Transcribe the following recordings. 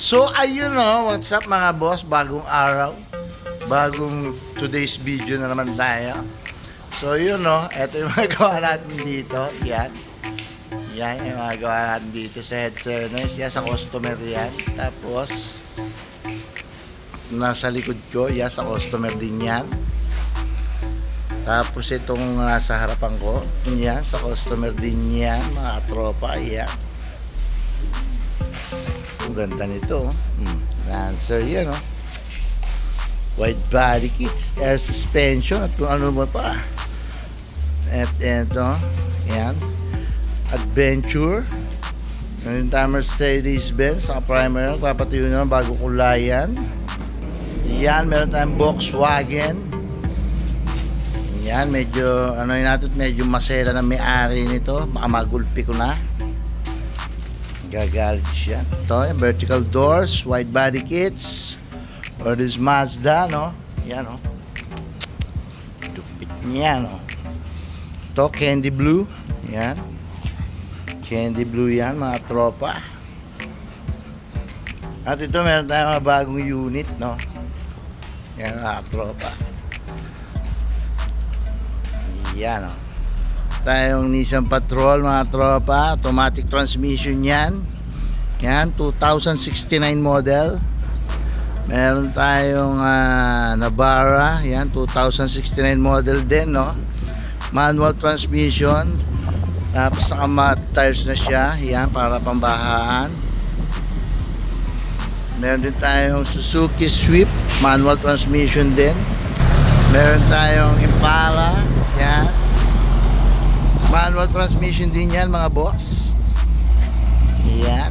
So ayun no, what's up mga boss, bagong araw, bagong today's video na naman tayo. So yun no, eto yung mga gawa natin dito, yan. Yan yung mga gawa natin dito sa head turners, yan sa customer yan. Tapos, nasa likod ko, yan sa customer din yan. Tapos itong nasa harapan ko, yan sa customer din yan, mga tropa, yan. Ang ganda nito. oh. Mm. Lancer yan, oh. Wide body kits, air suspension, at kung ano mo pa. At ito, yan. Adventure. Meron tayo Mercedes-Benz, sa primer, papatuyo naman bago kulayan. Yan, meron tayong Volkswagen. Yan, medyo, ano yun natin, medyo masela na may-ari nito. Baka magulpi ko na. Gagalit siya. Ito, yung vertical doors, wide body kits. Or this Mazda, no? Yan, no? Dupit niya, no? Ito, candy blue. Yan. Candy blue yan, mga tropa. At ito, meron tayong mga bagong unit, no? Yan, mga tropa. Yan, no? Tayong Nissan Patrol mga tropa. Automatic transmission yan. Yan 2069 model. Meron tayong ah, Navara yan 2069 model din no? Manual transmission. Tapos naka tires na siya. Yan para pambahaan. Meron din tayong Suzuki Swift manual transmission din. Meron tayong Impala. Yan manual transmission din yan mga boss. Yan.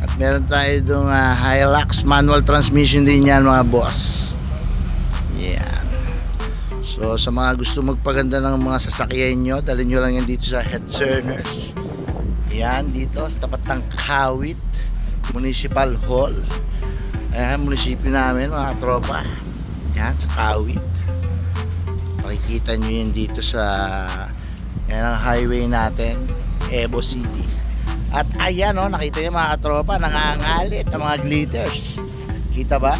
At meron tayo itong ah, Hilux manual transmission din yan mga boss. Yan. So sa mga gusto magpaganda ng mga sasakyan nyo dalhin nyo lang yan dito sa head turners. Yan dito sa tapat ng Kawit Municipal Hall. Ayan munisipyo namin mga tropa yan sa Kawit. Makikita nyo yan dito sa yan ang highway natin, Evo City. At ayan oh, nakita niyo mga katropa, nangangalit ang mga glitters. Kita ba?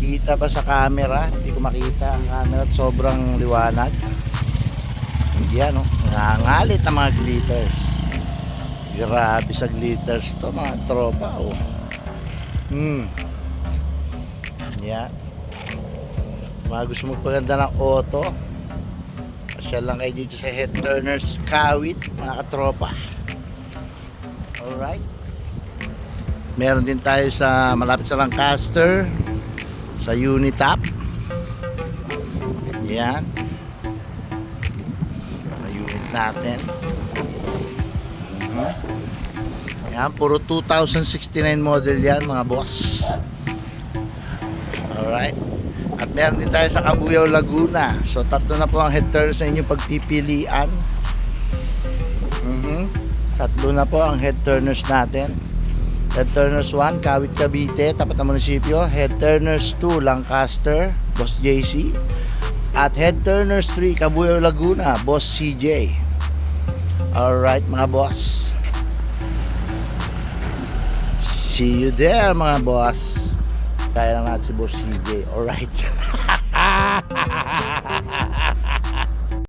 Kita ba sa camera? Hindi ko makita ang camera at sobrang liwanag. Hindi yan oh, nangangalit ang mga glitters. Grabe sa glitters to mga tropa oh. Hmm. Yan. Mga gusto magpaganda ng auto, Pasyal lang kayo dito sa head turners kawit mga katropa. Alright. Meron din tayo sa malapit sa Lancaster sa Unitap. Yan. Ang unit natin. Mhm. Yan, puro 2069 model yan mga boss. Alright. Meron din tayo sa Cabuyao, Laguna. So tatlo na po ang head turn sa inyong pagpipilian. Mhm. Tatlo na po ang head turners natin. Head turners 1, Kawit Cavite, tapat ng munisipyo. Head turners 2, Lancaster, Boss JC. At head turners 3, Cabuyao, Laguna, Boss CJ. Alright mga boss. See you there mga boss. Kaya na natin si Boss CJ. Alright.